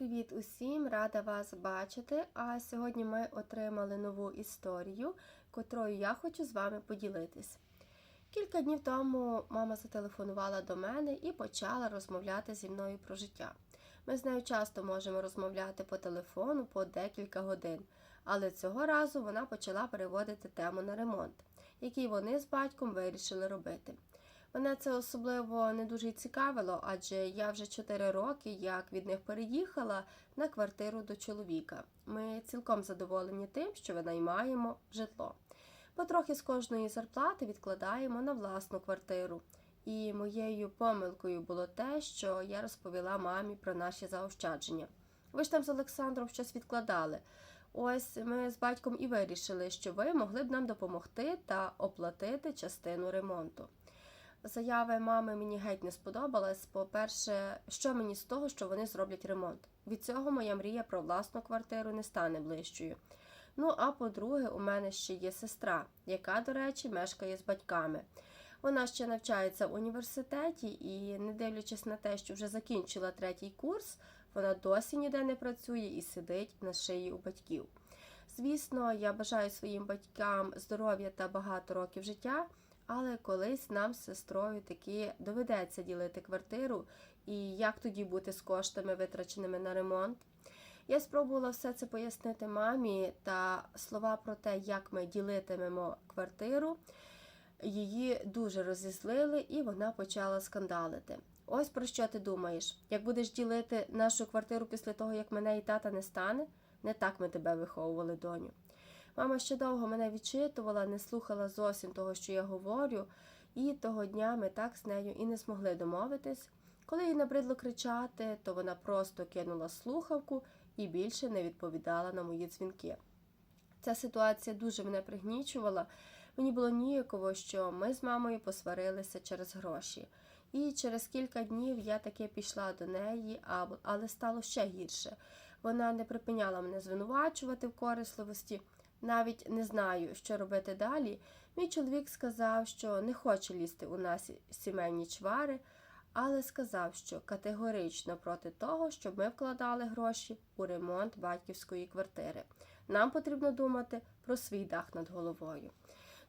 Привіт усім! Рада вас бачити. А сьогодні ми отримали нову історію, котрою я хочу з вами поділитись. Кілька днів тому мама зателефонувала до мене і почала розмовляти зі мною про життя. Ми з нею часто можемо розмовляти по телефону по декілька годин, але цього разу вона почала переводити тему на ремонт, який вони з батьком вирішили робити. Мене це особливо не дуже цікавило, адже я вже 4 роки як від них переїхала на квартиру до чоловіка. Ми цілком задоволені тим, що винаймаємо житло. Потрохи з кожної зарплати відкладаємо на власну квартиру. І моєю помилкою було те, що я розповіла мамі про наші заощадження. Ви ж там з Олександром щось відкладали. Ось ми з батьком і вирішили, що ви могли б нам допомогти та оплатити частину ремонту. Заяви мами мені геть не сподобалась. По-перше, що мені з того, що вони зроблять ремонт. Від цього моя мрія про власну квартиру не стане ближчою. Ну, а по-друге, у мене ще є сестра, яка, до речі, мешкає з батьками. Вона ще навчається в університеті і, не дивлячись на те, що вже закінчила третій курс, вона досі ніде не працює і сидить на шиї у батьків. Звісно, я бажаю своїм батькам здоров'я та багато років життя. Але колись нам з сестрою таки доведеться ділити квартиру, і як тоді бути з коштами, витраченими на ремонт. Я спробувала все це пояснити мамі, та слова про те, як ми ділитимемо квартиру, її дуже розізлили, і вона почала скандалити. Ось про що ти думаєш? Як будеш ділити нашу квартиру після того, як мене і тата не стане? Не так ми тебе виховували, доню. Мама ще довго мене відчитувала, не слухала зовсім того, що я говорю, і того дня ми так з нею і не змогли домовитись. Коли їй набридло кричати, то вона просто кинула слухавку і більше не відповідала на мої дзвінки. Ця ситуація дуже мене пригнічувала. Мені було ніяково, що ми з мамою посварилися через гроші. І через кілька днів я таки пішла до неї, але стало ще гірше. Вона не припиняла мене звинувачувати в корисливості. Навіть не знаю, що робити далі. Мій чоловік сказав, що не хоче лізти у нас сімейні чвари, але сказав, що категорично проти того, щоб ми вкладали гроші у ремонт батьківської квартири. Нам потрібно думати про свій дах над головою.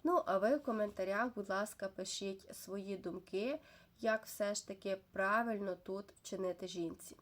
Ну, а ви в коментарях, будь ласка, пишіть свої думки, як все ж таки правильно тут вчинити жінці.